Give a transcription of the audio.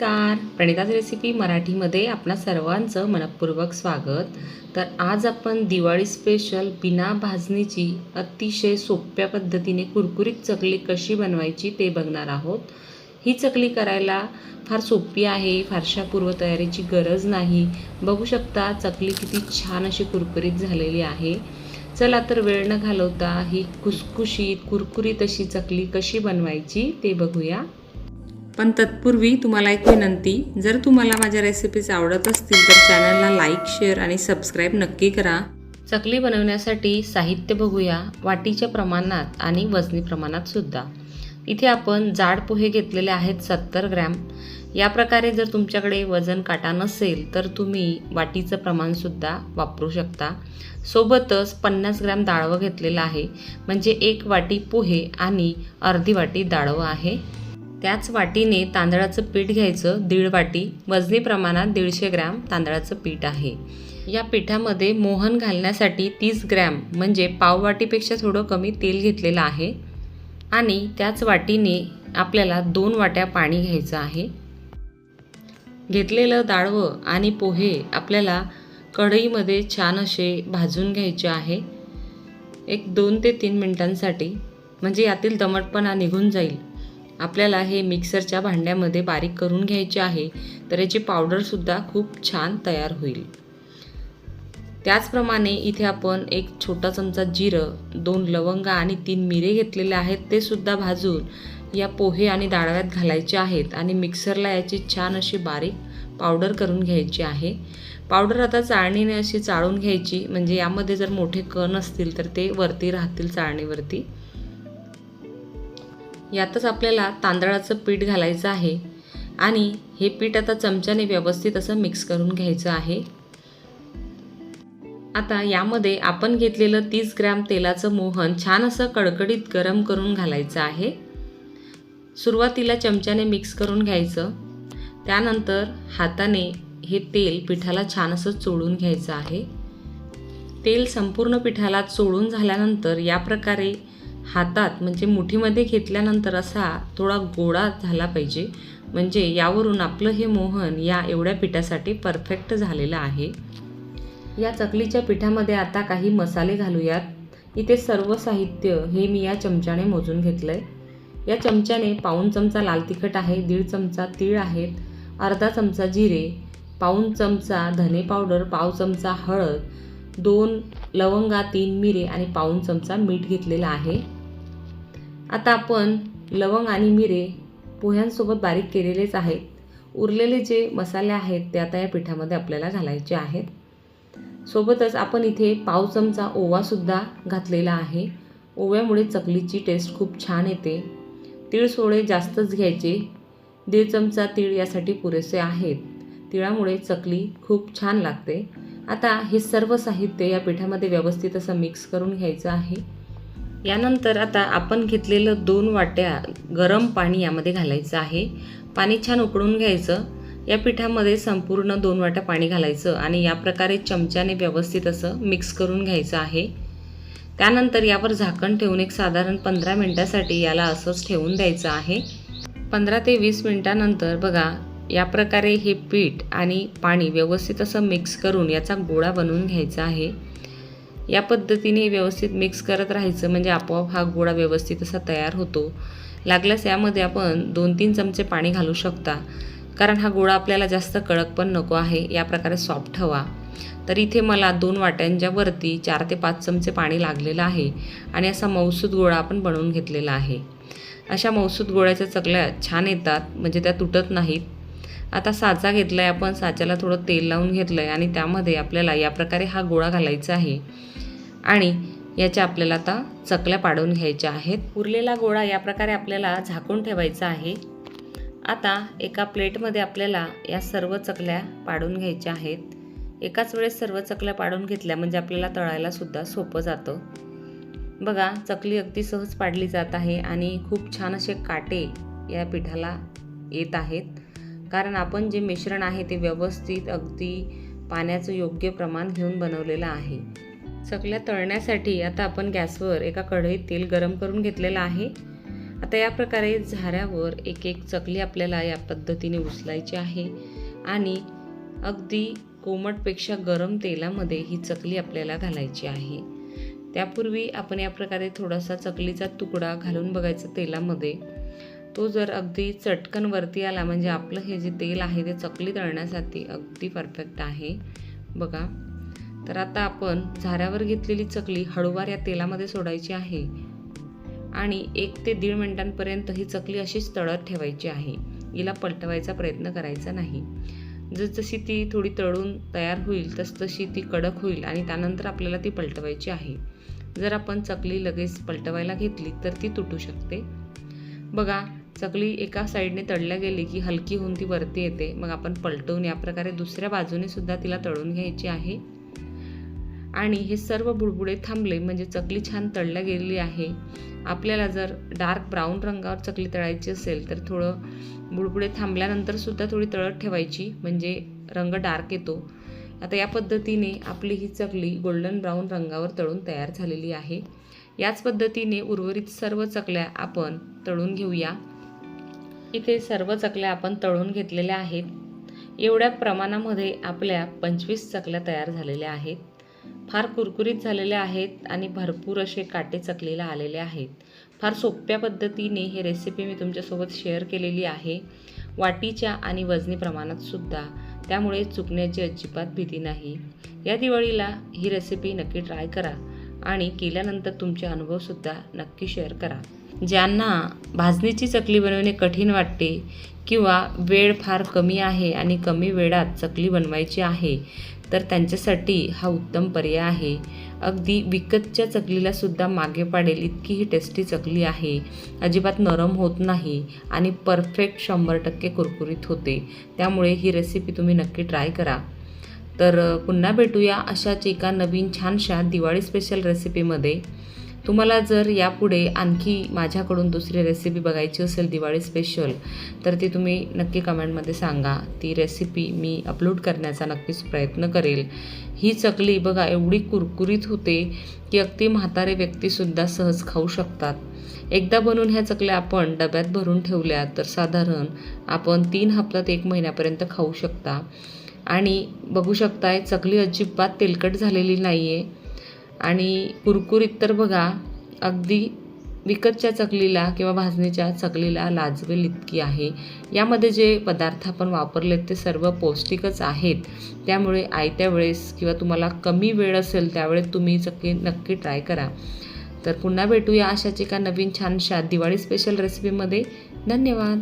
नमस्कार. प्रणिताज रेसिपी मराठीमध्ये आपणा सर्वांचं मनपूर्वक स्वागत. तर आज आपण दिवाळी स्पेशल बिना भाजणीची अतिशय सोप्या पद्धतीने कुरकुरीत चकली कशी बनवायची ते बघणार आहोत. ही चकली करायला फार सोपी आहे फारशा पूर्वतयारीची गरज नाही. बघू शकता चकली किती छान अशी कुरकुरीत झालेली आहे. चला तर वेळ न घालवता ही कुसकुशीत कुरकुरीत अशी चकली कशी बनवायची ते बघूया. पण तत्पूर्वी तुम्हाला एक विनंती जर तुम्हाला माझ्या रेसिपीज आवडत असतील तर चॅनलला लाईक शेअर आणि सबस्क्राईब नक्की करा. चकली बनवण्यासाठी साहित्य बघूया वाटीच्या प्रमाणात आणि वजनी प्रमाणात सुद्धा. इथे आपण जाड पोहे घेतलेले आहेत सत्तर ग्रॅम. या प्रकारे जर तुमच्याकडे वजन काटा नसेल तर तुम्ही वाटीचं प्रमाणसुद्धा वापरू शकता. सोबतच पन्नास ग्रॅम डाळवं घेतलेलं आहे. म्हणजे एक वाटी पोहे आणि अर्धी वाटी डाळवं आहे. त्याच वाटीने तांदळाचं पीठ घ्यायचं दीड वाटी वजनी प्रमाणात दीडशे ग्रॅम तांदळाचं पीठ आहे. या पिठामध्ये मोहन घालण्यासाठी तीस ग्रॅम म्हणजे पाव वाटीपेक्षा थोडं कमी तेल घेतलेलं आहे. आणि त्याच वाटीने आपल्याला दोन वाट्या पाणी घ्यायचं आहे. घेतलेलं डाळवं आणि पोहे आपल्याला कढईमध्ये छान असे भाजून घ्यायचे आहे. एक दोन ते तीन मिनटांसाठी म्हणजे यातील दमटपणा निघून जाईल. आपल्याला हे मिक्सरच्या भांड्यामध्ये बारीक करून घ्यायचे आहे तर याची पावडरसुद्धा खूप छान तयार होईल. त्याचप्रमाणे इथे आपण एक छोटा चमचा जिरं दोन लवंगा आणि तीन मिरे घेतलेले आहेत ते सुद्धा भाजून या पोहे आणि डाळव्यात घालायचे आहेत आणि मिक्सरला याची छान अशी बारीक पावडर करून घ्यायची आहे. पावडर आता चाळणीने अशी चाळून घ्यायची म्हणजे यामध्ये जर मोठे कण असतील तर ते वरती राहतील चाळणीवरती. यातच आपल्याला तांदळाचं पीठ घालायचं आहे आणि हे पीठ आता चमच्याने व्यवस्थित असं मिक्स करून घ्यायचं आहे. आता यामध्ये आपण घेतलेलं तीस ग्रॅम तेलाचं मोहन छान असं कडकडीत गरम करून घालायचं आहे. सुरुवातीला चमच्याने मिक्स करून घ्यायचं. त्यानंतर हाताने हे तेल पिठाला छान असं चोळून घ्यायचं आहे. तेल संपूर्ण पिठाला चोळून झाल्यानंतर या प्रकारे हातात म्हणजे मुठीमध्ये घेतल्यानंतर असा थोडा गोळा झाला पाहिजे. म्हणजे यावरून आपलं हे मोहन या एवढ्या पिठासाठी परफेक्ट झालेलं आहे. या चकलीच्या पिठामध्ये आता काही मसाले घालूयात. इथे सर्व साहित्य हे मी या चमच्याने मोजून घेतलं आहे या चमच्याने पाऊन चमचा लाल तिखट आहे दीड चमचा तीळ आहेत अर्धा चमचा जिरे पाऊन चमचा धने पावडर पाव चमचा हळद दोन लवंगा तीन मिरे आणि पाऊन चमचा मीठ घेतलेलं आहे. आता आपण लवंग आणि मिरे पोह्यांसोबत बारीक केलेलेच आहेत. उरलेले जे मसाले आहेत ते आता या पिठामध्ये आपल्याला घालायचे आहेत. सोबतच आपण इथे पाव चमचा ओवासुद्धा घातलेला आहे. ओव्यामुळे चकलीची टेस्ट खूप छान येते. तीळ सोळे जास्तच घ्यायचे. दीड चमचा तीळ यासाठी पुरेसे आहेत. तिळामुळे चकली खूप छान लागते. आता हे सर्व साहित्य या पिठामध्ये व्यवस्थित असं मिक्स करून घ्यायचं आहे. यानंतर आता आपण घेतलेलं दोन वाट्या गरम पाणी यामध्ये घालायचं आहे. पाणी छान उकळून घ्यायचं. या पिठामध्ये संपूर्ण दोन वाट्या पाणी घालायचं आणि या प्रकारे चमच्याने व्यवस्थित असं मिक्स करून घ्यायचं आहे. त्यानंतर यावर झाकण ठेवून एक साधारण पंधरा मिनटासाठी याला असंच ठेवून द्यायचं आहे. पंधरा ते वीस मिनटानंतर बघा या प्रकारे हे पीठ आणि पाणी व्यवस्थित असं मिक्स करून याचा गोळा बनवून घ्यायचा आहे. या पद्धतीने व्यवस्थित मिक्स करत राहायचं. म्हणजे आपोआप हा गोळा व्यवस्थित असा तयार होतो. लागल्यास यामध्ये आपण दोन तीन चमचे पाणी घालू शकता. कारण हा गोळा आपल्याला जास्त कडक पण नको आहे. या प्रकारे सॉफ्ट हवा तर इथे मला दोन वाट्यांच्या वरती चार ते पाच चमचे पाणी लागलेलं आहे आणि असा मौसूद गोळा आपण बनवून घेतलेला आहे. अशा मौसूद गोळ्याच्या चकल्या छान येतात. म्हणजे त्या तुटत नाहीत. आता साचा घेतला आहे आपण. साच्याला थोडं तेल लावून घेतलं आहे आणि त्यामध्ये आपल्याला या प्रकारे हा गोळा घालायचा आहे. आणि याच्या आपल्याला आता चकल्या पाडून घ्यायच्या आहेत. उरलेला गोळा या प्रकारे आपल्याला झाकून ठेवायचा आहे. आता एका प्लेटमध्ये आपल्याला या सर्व चकल्या पाडून घ्यायच्या आहेत. एकाच वेळेस सर्व चकल्या पाडून घेतल्या म्हणजे आपल्याला तळायला सुद्धा सोपं जातं. बघा चकली अगदी सहज पाडली जात आहे आणि खूप छान असे काटे या पिठाला येत आहेत. कारण आपण जे मिश्रण आहे ते व्यवस्थित अगदी पाण्याचं योग्य प्रमाण घेऊन बनवलेलं आहे. चकल्या तळण्यासाठी आता आपण गॅसवर एका कढईत तेल गरम करून घेतलेलं आहे. आता या प्रकारे झाऱ्यावर एक एक चकली आपल्याला या पद्धतीने उचलायची आहे आणि अगदी कोमटपेक्षा गरम तेलामध्ये ही चकली आपल्याला घालायची आहे. त्यापूर्वी आपण या प्रकारे थोडासा चकलीचा तुकडा घालून बघायचा तेलामध्ये. तो जर अगदी चटकन वरती आला म्हणजे आपलं हे जे तेल आहे ते चकली तळण्यासाठी अगदी परफेक्ट आहे. बघा. तर आता आपण झाऱ्यावर घेतलेली चकली हळूवार या तेलामध्ये सोडायची आहे. आणि एक ते दीड मिनिटांपर्यंत ही चकली अशीच तळत ठेवायची आहे. हिला पलटवायचा प्रयत्न करायचा नाही. जसजशी ती थोडी तळून तयार होईल तसतशी ती कडक होईल आणि त्यानंतर आपल्याला ती पलटवायची आहे. जर आपण चकली लगेच पलटवायला घेतली तर ती तुटू शकते. बघा चकली एका साईडने तळल्या गेली की हलकी होऊन ती वरती येते. मग आपण पलटवून या प्रकारे दुसऱ्या बाजूने सुद्धा तिला तळून घ्यायची आहे. आणि हे सर्व बुडबुडे थांबले म्हणजे चकली छान तळल्या गेलेली आहे. आपल्याला जर डार्क ब्राऊन रंगावर चकली तळायची असेल तर थोडं बुडबुडे थांबल्यानंतर सुद्धा थोडी तळत ठेवायची म्हणजे रंग डार्क येतो. आता या पद्धतीने आपली ही चकली गोल्डन ब्राऊन रंगावर तळून तयार झालेली आहे. याच पद्धतीने उर्वरित सर्व चकल्या आपण तळून घेऊया. इथे सर्व चकल्या आपण तळून घेतलेल्या आहेत. एवढ्या प्रमाणामध्ये आपल्या पंचवीस चकल्या तयार झालेल्या आहेत. फार कुरकुरीत झालेले आहेत आणि भरपूर असे काटे चकलीला आलेले आहेत. फार सोप्या पद्धतीने हे रेसिपी मी तुमच्यासोबत शेअर केलेली आहे. वाटीच्या आणि वजनी प्रमाणातसुद्धा त्यामुळे चुकण्याची अजिबात भीती नाही. या दिवाळीला ही रेसिपी नक्की ट्राय करा आणि केल्यानंतर तुमचे अनुभवसुद्धा नक्की शेअर करा. ज्यांना भाजणीची चकली बनवणे कठीण वाटते किंवा वेळ फार कमी आहे आणि कमी वेळात चकली बनवायची आहे तर त्यांच्यासाठी हा उत्तम पर्याय आहे. अगदी विकतच्या चकलीला सुद्धा मागे पाडेल इतकी ही टेस्टी चकली आहे. अजिबात नरम होत नाही आणि परफेक्ट शंभर टक्के कुरकुरीत होते. त्यामुळे ही रेसिपी तुम्ही नक्की ट्राय करा. तर पुन्हा भेटूया अशाच एका नवीन छानशा दिवाळी स्पेशल रेसिपीमध्ये तुम्हाला जर यापुढे आणखी माझ्याकडून दुसरी रेसिपी बघायची असेल दिवाळी स्पेशल तर ती तुम्ही नक्की कमेंटमध्ये सांगा. ती रेसिपी मी अपलोड करण्याचा नक्कीच प्रयत्न करेल. ही चकली बघा एवढी कुरकुरीत होते की अगदी म्हातारे व्यक्तीसुद्धा सहज खाऊ शकतात. एकदा बनवून ह्या चकल्या आपण डब्यात भरून ठेवल्या तर साधारण आपण तीन हप्त्यात एक महिन्यापर्यंत खाऊ शकता. आणि बघू शकताय चकली अजिबात तेलकट झालेली नाही आहे आणि कुरकुरीत तर बघा अगदी विकतच्या चकलीला किंवा भाजणीच्या चकलीला लाजवेल इतकी आहे. यामध्ये जे पदार्थ आपण वापरलेत ते सर्व पौष्टिकच आहेत. त्यामुळे आयत्या वेळेस किंवा तुम्हाला कमी वेळ असेल त्यावेळेस तुम्ही चकी नक्की ट्राय करा. तर पुन्हा भेटूया अशाच एका नवीन छानशा दिवाळी स्पेशल रेसिपीमध्ये धन्यवाद!